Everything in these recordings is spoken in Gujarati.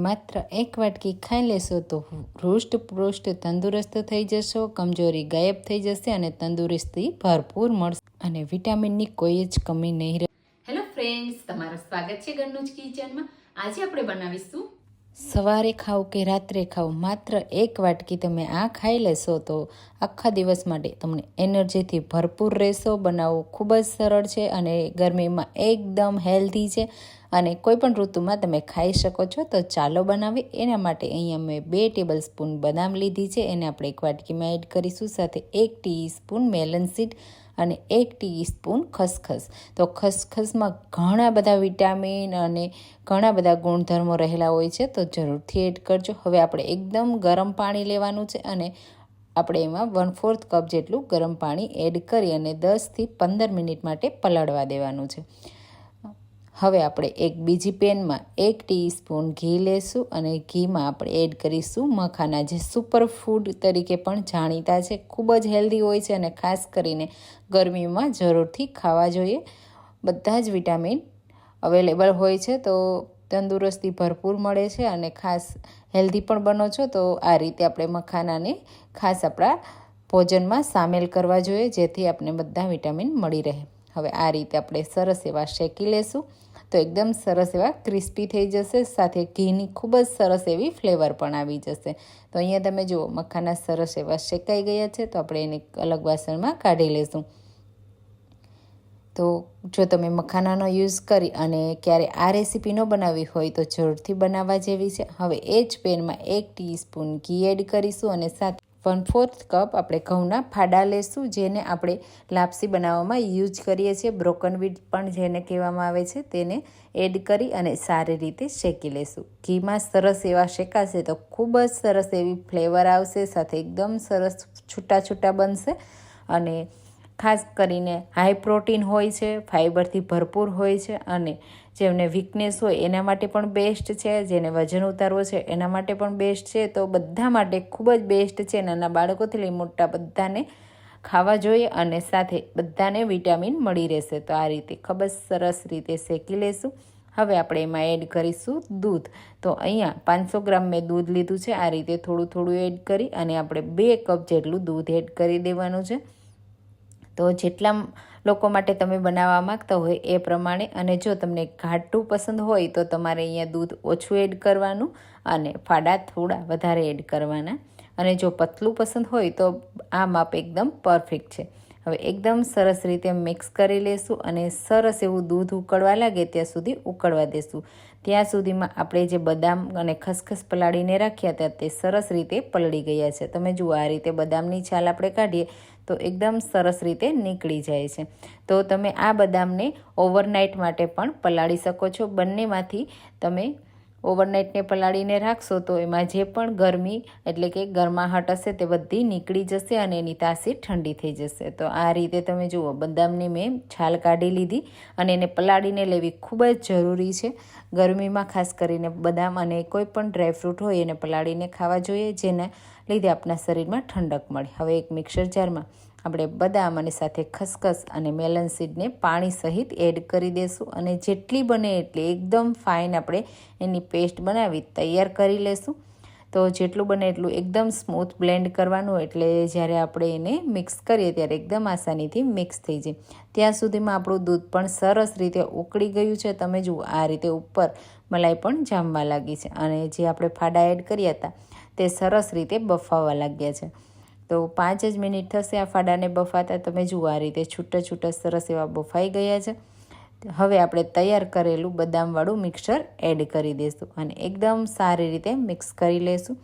માત્ર એક વાટકી ખાઈ લેશો તો હૃષ્ટ પૃષ્ટ તંદુરસ્ત થઈ જશો, કમજોરી ગાયબ થઈ જશે અને તંદુરસ્તી ભરપૂર મળશે. અને વિટામિનની કોઈ જ કમી નહીં રહે. હેલો ફ્રેન્ડ્સ તમારું સ્વાગત છે ગણનું જ કિચનમાં. આજે આપણે બનાવીશું સવારે ખાઓ કે રાત્રે ખાઓ માત્ર એક વાટકી તમે આ ખાઈ લેશો તો આખા દિવસ માટે તમને એનર્જીથી ભરપૂર રહેશો. બનાવવું ખૂબ જ સરળ છે અને ગરમીમાં એકદમ હેલ્ધી છે અને કોઈપણ ઋતુમાં તમે ખાઈ શકો છો. તો ચાલો બનાવી એના માટે અહીંયા મેં બે ટેબલ સ્પૂન બદામ લીધી છે. એને આપણે એક વાટકીમાં એડ કરીશું. સાથે એક ટીસ્પૂન મેલન સીડ અને એક ટીસ્પૂન ખસખસ. તો ખસખસમાં ઘણા બધા વિટામિન અને ઘણા બધા ગુણધર્મો રહેલા હોય છે, તો જરૂરથી એડ કરજો. હવે આપણે એકદમ ગરમ પાણી લેવાનું છે અને આપણે એમાં વન ફોર્થ કપ જેટલું ગરમ પાણી એડ કરી અને દસથી પંદર મિનિટ માટે પલાળવા દેવાનું છે. હવે આપણે એક બીજી પેનમાં એક ટીસ્પૂન ઘી લેશું અને ઘીમાં આપણે એડ કરીશું મખાના. જે સુપર ફૂડ તરીકે પણ જાણીતા છે, ખૂબ જ હેલ્ધી હોય છે અને ખાસ કરીને ગરમીમાં જરૂરથી ખાવા જોઈએ. બધા જ વિટામિન અવેલેબલ હોય છે, તો તંદુરસ્તી ભરપૂર મળે છે અને ખાસ હેલ્ધી પણ બનો છો, તો આ રીતે આપણે મખાનાને ખાસ આપણા ભોજનમાં સામેલ કરવા જોઈએ, જેથી આપણે બધા વિટામિન મળી રહે. હવે આ રીતે આપણે સરસ એવા શેકી લેશું. તો એકદમ સરસ એવા ક્રિસ્પી થઈ જશે, સાથે ઘીની ખૂબ જ સરસ એવી ફ્લેવર પણ આવી જશે. તો અહીંયા તમે જુઓ, મખાના સરસ એવા શેકાઈ ગયા છે, તો આપણે એને અલગ વાસણમાં કાઢી લઈશું તો જો તમે મખાનાનો યુઝ કરી અને ક્યારે આ રેસીપી ન બનાવી હોય તો જરૂરથી બનાવવા જેવી છે. હવે એ જ પેનમાં એક ટીસ્પૂન ઘી એડ કરીશું અને સાથે વન ફોર્થ કપ આપણે ઘઉંના ફાડા લેશું, જેને આપણે લાપસી બનાવવામાં યુઝ કરીએ છીએ. બ્રોકન વીટ પણ જેને કહેવામાં આવે છે, તેને એડ કરી અને સારી રીતે શેકી લેશું. ઘીમાં સરસ એવા શેકાશે તો ખૂબ જ સરસ એવી ફ્લેવર આવશે, સાથે એકદમ સરસ છૂટા છૂટા બનશે અને ખાસ કરીને હાઈ પ્રોટીન હોય છે ફાઇબરથી ભરપૂર હોય છે અને જેમને વીકનેસ હોય એના માટે પણ બેસ્ટ છે, જેને વજન ઉતારવો છે એના માટે પણ બેસ્ટ છે. તો બધા માટે ખૂબ જ બેસ્ટ છે. નાના બાળકોથી લઈ મોટા બધાને ખાવા જોઈએ અને સાથે બધાને વિટામિન મળી રહેશે. તો આ રીતે ખૂબ જ સરસ રીતે શેકી લેશું. હવે આપણે એમાં એડ કરીશું દૂધ. તો અહીંયા પાંચસો ગ્રામ મેં દૂધ લીધું છે. આ રીતે થોડું થોડું એડ કરી અને આપણે બે કપ જેટલું દૂધ એડ કરી દેવાનું છે. તો જેટલા લોકો માટે તમે બનાવવા માગતા હોય એ પ્રમાણે અને જો તમને ઘાટું પસંદ હોય તો તમારે અહીંયા દૂધ ઓછું એડ કરવાનું અને ફાડા થોડા વધારે એડ કરવાના. અને જો પતલું પસંદ હોય તો આ માપ એકદમ પરફેક્ટ છે. હવે એકદમ સરસ રીતે મિક્સ કરી લેશું અને સરસ એવું દૂધ ઉકળવા લાગે ત્યાં સુધી ઉકળવા દેશું. ત્યાં સુધીમાં આપણે જે બદામ અને ખસખસ પલાળીને રાખ્યા હતા તે સરસ રીતે પલળી ગયા છે. તમે જુઓ આ રીતે બદામની છાલ આપણે કાઢીએ તો એકદમ સરસ રીતે નીકળી જાય છે. તો તમે આ બદામને ઓવરનાઇટ માટે પણ પલાળી શકો છો. બંનેમાંથી તમે ઓવરનાઇટને પલાળીને રાખશો તો એમાં જે પણ ગરમી એટલે કે ગરમાહટ હશે તે બધી નીકળી જશે અને એની તાસીર ઠંડી થઈ જશે. તો આ રીતે તમે જુઓ, બદામની મેં છાલ કાઢી લીધી અને એને પલાળીને લેવી ખૂબ જ જરૂરી છે. ગરમીમાં ખાસ કરીને બદામ અને કોઈ પણ ડ્રાયફ્રૂટ હોય એને પલાળીને ખાવા જોઈએ, જેના લીધે આપણા શરીરમાં ઠંડક મળે. હવે એક મિક્સર જારમાં આપણે બદામ અને સાથે ખસખસ અને મેલન સીડને પાણી સહિત એડ કરી દેશું અને જેટલી બને એટલી એકદમ ફાઇન આપણે એની પેસ્ટ બનાવી તૈયાર કરી લેશું. તો જેટલું બને એટલું એકદમ સ્મૂથ બ્લેન્ડ કરવાનું એટલે જ્યારે આપણે એને મિક્સ કરીએ ત્યારે એકદમ આસાનીથી મિક્સ થઈ જાય. ત્યાં સુધીમાં આપણું દૂધ પણ સરસ રીતે ઉકળી ગયું છે. તમે જુઓ, આ રીતે ઉપર મલાઈ પણ જામવા લાગી છે અને જે આપણે ફાડા એડ કર્યા હતા તે સરસ રીતે બફાવા લાગ્યા છે. તો પાંચ જ મિનિટ થશે આ ફાડાને બફાતા, તમે જુઓ આ રીતે છૂટા છૂટા સરસ એવા બફાઈ ગયા છે. હવે આપણે તૈયાર કરેલું બદામવાળું મિક્સર એડ કરી દઈશું અને એકદમ સારી રીતે મિક્સ કરી લઈશું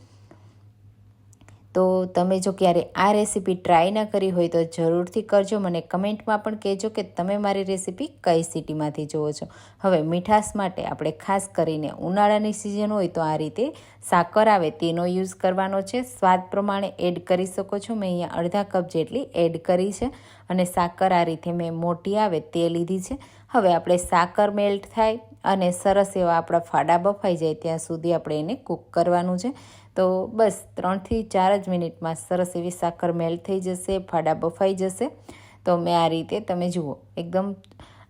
તો તમે જો ક્યારે આ રેસીપી ટ્રાય ન કરી હોય તો જરૂરથી કરજો. મને કમેન્ટમાં પણ કહેજો કે તમે મારી રેસીપી કઈ સિટીમાંથી જુઓ છો. હવે મીઠાશ માટે આપણે ખાસ કરીને ઉનાળાની સિઝન હોય તો આ રીતે સાકર આવે તેનો યુઝ કરવાનો છે. સ્વાદ પ્રમાણે એડ કરી શકો છો. મેં અહીંયા અડધા કપ જેટલી એડ કરી છે અને સાકર આ રીતે મેં મોટી આવે તે લીધી છે. હવે આપણે સાકર મેલ્ટ થાય અને સરસ એવા આપણા ફાડા બફાઈ જાય ત્યાં સુધી આપણે એને કૂક કરવાનું છે. તો બસ ત્રણથી ચાર જ મિનિટમાં સરસ એવી સાકર મેલ્ટ થઈ જશે, ફાડા બફાઈ જશે. તો મેં આ રીતે તમે જુઓ, એકદમ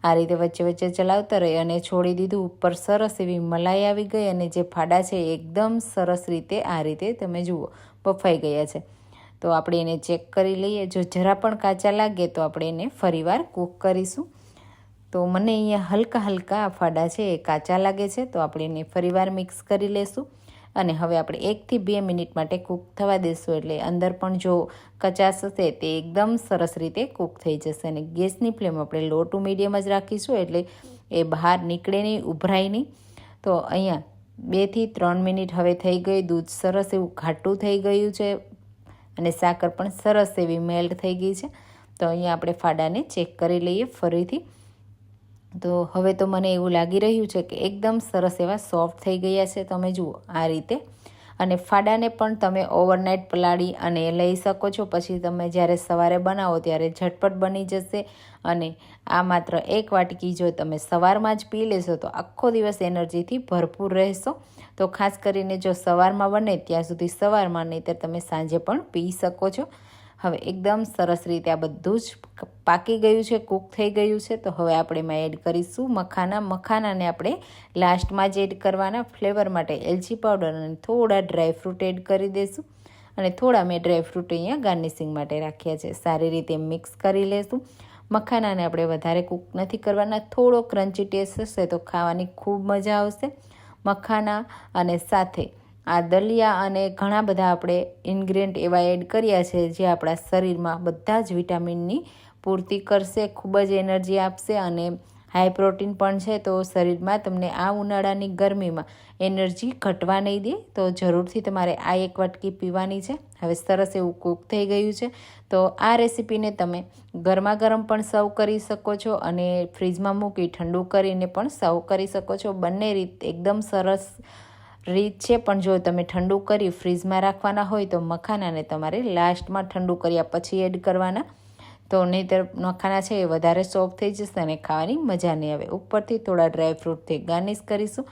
આ રીતે વચ્ચે વચ્ચે ચલાવતા રહી અને છોડી દીધું. ઉપર સરસ એવી મલાઈ આવી ગઈ અને જે ફાડા છે એકદમ સરસ રીતે આ રીતે તમે જુઓ, બફાઈ ગયા છે. તો આપણે એને ચેક કરી લઈએ. જો જરા પણ કાચા લાગે તો આપણે એને ફરીવાર કૂક કરીશું. તો મને અહીંયા હલકા હલકા ફાડા છે એ કાચા લાગે છે, તો આપણે એને ફરીવાર મિક્સ કરી લેશું. અને હવે આપણે એકથી બે મિનિટ માટે કૂક થવા દેશું એટલે અંદર પણ જો કચાશ હશે તે એકદમ સરસ રીતે કૂક થઈ જશે અને ગેસની ફ્લેમ આપણે લો ટુ મીડિયમ જ રાખીશું એટલે એ બહાર નીકળે નહીં, ઉભરાય નહીં. તો અહીંયા બેથી ત્રણ મિનિટ હવે થઈ ગઈ, દૂધ સરસ એવું ઘાટું થઈ ગયું છે અને સાકર પણ સરસ એવી મેલ્ટ થઈ ગઈ છે. તો અહીંયા આપણે ફાડાને ચેક કરી લઈએ ફરીથી. તો હવે તો મને એવું લાગી રહ્યું છે કે એકદમ સરસ એવા સોફ્ટ થઈ ગયા છે. તમે જુઓ આ રીતે. અને ફાડાને પણ તમે ઓવરનાઇટ પલાળી અને લઈ શકો છો. પછી તમે જ્યારે સવારે બનાવો ત્યારે ઝટપટ બની જશે. અને આ માત્ર એક વાટકી જો તમે સવારમાં જ પી લેશો તો આખો દિવસ એનર્જીથી ભરપૂર રહેશો. તો ખાસ કરીને જો સવારમાં બને ત્યાં સુધી સવારમાં નહીંતર તમે સાંજે પણ પી શકો છો. હવે એકદમ સરસ રીતે આ બધું જ પાકી ગયું છે, કૂક થઈ ગયું છે, તો હવે આપણે એમાં એડ કરીશું મખાના. મખાનાને આપણે લાસ્ટમાં જ એડ કરવાના ફ્લેવર માટે એલચી પાવડર અને થોડા ડ્રાયફ્રૂટ એડ કરી દઈશું અને થોડા મેં ડ્રાય ફ્રૂટ અહીંયા ગાર્નિશિંગ માટે રાખ્યા છે. સારી રીતે મિક્સ કરી લઈશું મખાનાને આપણે વધારે કૂક નથી કરવાના. થોડો ક્રન્ચી ટેસ્ટ હશે તો ખાવાની ખૂબ મજા આવશે. મખાના અને સાથે આ દલિયા અને ઘણા બધા આપણે ઇન્ગ્રેન્ટ એવા એડ કર્યા છે જે આપણા શરીરમાં બધા જ વિટામિનની પૂર્તિ કરશે, ખૂબ જ એનર્જી આપશે અને હાઈ પ્રોટીન પણ છે તો શરીરમાં તમને આ ઉનાળાની ગરમીમાં એનર્જી ઘટવા નહીં દે તો જરૂરથી તમારે આ એક વાટકી પીવાની છે. હવે સરસ એવું કૂક થઈ ગયું છે તો આ રેસીપીને તમે ગરમા ગરમ પણ સર્વ કરી શકો છો અને ફ્રીજમાં મૂકી ઠંડુ કરીને પણ સર્વ કરી શકો છો. બંને રીત એકદમ સરસ રીત છે, પણ જો તમે ઠંડુ કરી ફ્રીજમાં રાખવાના હોય તો મખાનાને તમારે લાસ્ટમાં ઠંડુ કર્યા પછી એડ કરવાના. તો નહીંતર મખાના છે એ વધારે સોફ્ટ થઈ જશે અને ખાવાની મજા નહીં આવે. ઉપરથી થોડા ડ્રાયફ્રૂટથી ગાર્નિશ કરીશું.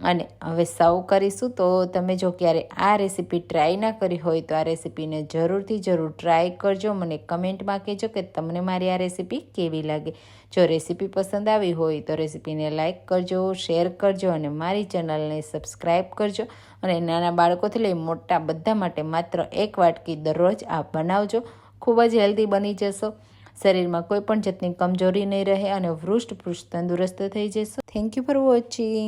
અને હવે સર્વ કરીશું તો તમે જો ક્યારે આ રેસીપી ટ્રાય ના કરી હોય તો આ રેસીપીને જરૂરથી જરૂર ટ્રાય કરજો. મને કમેન્ટમાં કહેજો કે તમને મારી આ રેસીપી કેવી લાગે. જો રેસીપી પસંદ આવી હોય તો રેસીપીને લાઇક કરજો શેર કરજો અને મારી ચેનલને સબસ્ક્રાઈબ કરજો અને નાના બાળકોથી લઈ મોટા બધા માટે માત્ર એક વાટકી દરરોજ આ બનાવજો. ખૂબ જ હેલ્ધી બની જશો. શરીરમાં કોઈ પણ જાતની કમજોરી નહીં રહે અને વૃષ્ટ પૃષ્ઠ તંદુરસ્ત થઈ જશો. Thank you for watching